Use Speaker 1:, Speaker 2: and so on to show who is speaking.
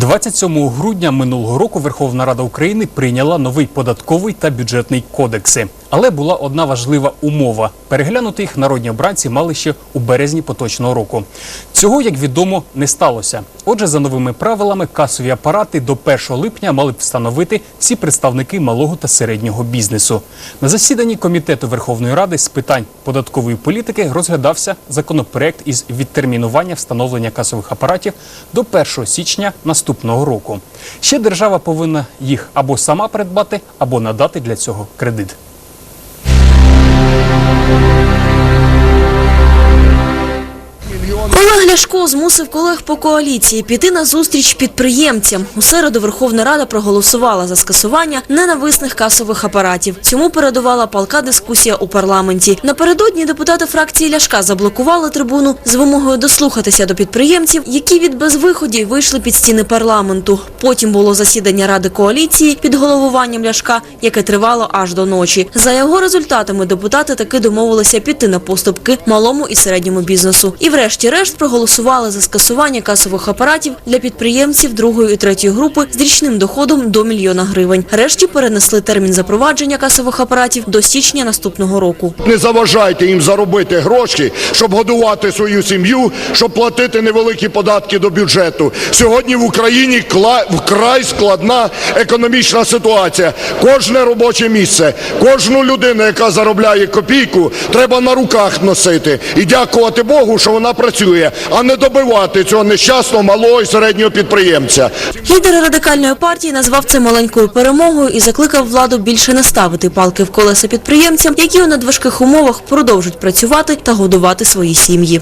Speaker 1: 27 грудня минулого року Верховна Рада України прийняла новий податковий та бюджетний кодекси. Але була одна важлива умова: переглянути їх народні обранці мали ще у березні поточного року. Цього, як відомо, не сталося. Отже, за новими правилами, касові апарати до 1 липня мали б встановити всі представники малого та середнього бізнесу. На засіданні комітету Верховної Ради з питань податкової політики розглядався законопроект із відтермінування встановлення касових апаратів до 1 січня наступного року. Ще держава повинна їх або сама придбати, або надати для цього кредит.
Speaker 2: Ляшко змусив колег по коаліції піти на зустріч підприємцям. У середу Верховна Рада проголосувала за скасування ненависних касових апаратів. Цьому передувала палка дискусія у парламенті. Напередодні депутати фракції Ляшка заблокували трибуну з вимогою дослухатися до підприємців, які від безвиходів вийшли під стіни парламенту. Потім було засідання Ради коаліції під головуванням Ляшка, яке тривало аж до ночі. За його результатами депутати таки домовилися піти на поступки малому і середньому бізнесу. І врешті-решт проголосували за скасування касових апаратів для підприємців другої і третьої групи з річним доходом до мільйона гривень. Решті перенесли термін запровадження касових апаратів до січня наступного року.
Speaker 3: Не заважайте їм заробити гроші, щоб годувати свою сім'ю, щоб платити невеликі податки до бюджету. Сьогодні в Україні вкрай складна економічна ситуація. Кожне робоче місце, кожну людину, яка заробляє копійку, треба на руках носити і дякувати Богу, що вона працює, а не добивати цього нещасного малого і середнього підприємця.
Speaker 2: Лідер радикальної партії назвав це маленькою перемогою і закликав владу більше не ставити палки в колеса підприємцям, які у надважких умовах продовжують працювати та годувати свої сім'ї.